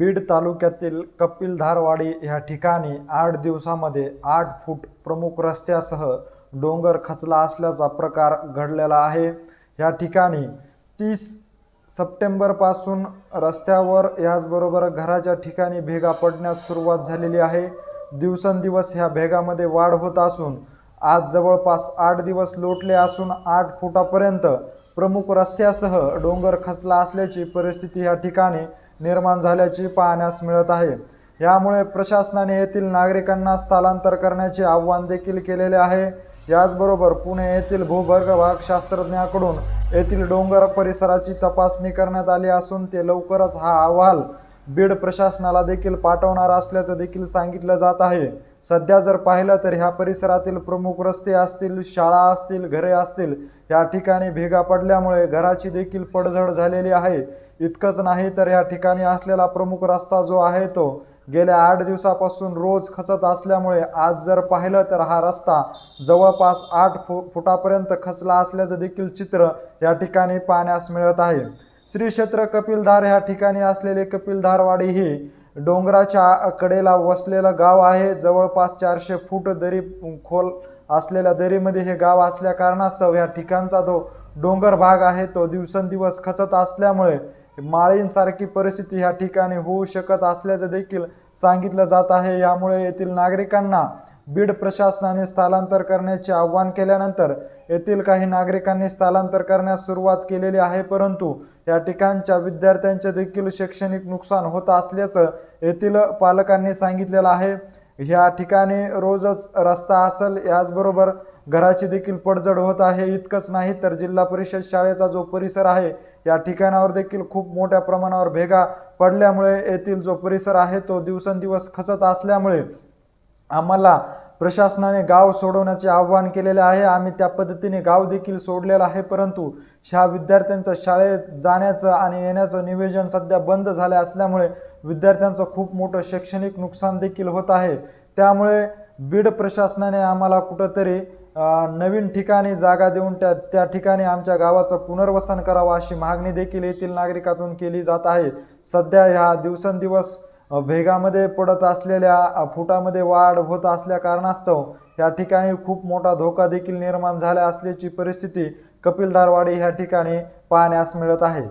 बीड तालुक्यातील कपिलधारवाडी ह्या ठिकाणी आठ दिवसामध्ये आठ फूट प्रमुख रस्त्यासह डोंगर खचला असल्याचा प्रकार घडलेला आहे. ह्या ठिकाणी तीस सप्टेंबरपासून रस्त्यावर याचबरोबर घराच्या ठिकाणी भेगा पडण्यास सुरुवात झालेली आहे. दिवसेंदिवस ह्या भेगामध्ये वाढ होत असून आज जवळपास आठ दिवस लोटले असून आठ फुटापर्यंत प्रमुख रस्त्यासह डोंगर खचला असल्याची परिस्थिती या ठिकाणी निर्माण झाल्याची पाहण्यास मिळत आहे. यामुळे प्रशासनाने येथील नागरिकांना स्थलांतर करण्याचे आव्हान देखील केलेले आहे. याचबरोबर पुणे येथील भूगर्भभाग शास्त्रज्ञाकडून येथील डोंगर परिसराची तपासणी करण्यात आली असून ते लवकरच हा अहवाल बीड प्रशासनाला देखील पाठवणार असल्याचं देखील सांगितलं जात आहे. सध्या जर पाहिलं तर ह्या परिसरातील प्रमुख रस्ते असतील शाळा असतील घरे असतील या ठिकाणी भेगा पडल्यामुळे घराची देखील पडझड झालेली आहे. इतकंच नाही तर या ठिकाणी असलेला प्रमुख रस्ता जो आहे तो गेल्या आठ दिवसापासून रोज खचत असल्यामुळे आज जर पाहिलं तर हा रस्ता जवळपास आठ फु फुटापर्यंत खचला असल्याचं देखील चित्र या ठिकाणी पाहण्यास मिळत आहे. श्री क्षेत्र कपिलधार ह्या ठिकाणी असलेले कपिलधारवाडी ही डोंगराच्या कडेला वसलेलं गाव आहे. जवळपास चारशे फूट दरी खोल असलेल्या दरीमध्ये हे गाव असल्या कारणास्तव ह्या ठिकाणचा जो डोंगर भाग आहे तो दिवसेंदिवस खचत असल्यामुळे माळींसारखी परिस्थिती ह्या ठिकाणी होऊ शकत असल्याचं देखील सांगितलं जात आहे. यामुळे येथील नागरिकांना बीड प्रशासनाने स्थलांतर करण्याचे आव्हान केल्यानंतर येथील काही नागरिकांनी स्थलांतर करण्यास सुरुवात केलेली आहे परंतु या ठिकाणच्या विद्यार्थ्यांचे देखील शैक्षणिक नुकसान होत असल्याचं येथील पालकांनी सांगितलेलं आहे. ह्या ठिकाणी रोजच रस्ता असेल याचबरोबर घराची देखील पडझड होत आहे. इतकंच नाही तर जिल्हा परिषद शाळेचा जो परिसर आहे या ठिकाणावर देखील खूप मोठ्या प्रमाणावर भेगा पडल्यामुळे येथील जो परिसर आहे तो दिवसेंदिवस खचत असल्यामुळे आम्हाला प्रशासनाने गाव सोडवण्याचे आवाहन केलेले आहे. आम्ही त्या पद्धतीने गाव देखील सोडलेलं आहे. परंतु ह्या विद्यार्थ्यांचं शाळेत जाण्याचं आणि येण्याचं नियोजन सध्या बंद झाले असल्यामुळे विद्यार्थ्यांचं खूप मोठं शैक्षणिक नुकसान देखील होत आहे. त्यामुळे बीड प्रशासनाने आम्हाला कुठंतरी नवीन ठिकाणी जागा देऊन त्या त्या ठिकाणी आमच्या गावाचं पुनर्वसन करावं अशी मागणी देखील येथील नागरिकातून केली जात आहे. सध्या ह्या दिवसेंदिवस भेगामध्ये पडत असलेल्या फुटामध्ये वाढ होत असल्या कारणास्तव या ठिकाणी खूप मोठा धोका देखील निर्माण झाला असल्याची परिस्थिती कपिलधारवाडी ह्या ठिकाणी पाहण्यास मिळत आहे.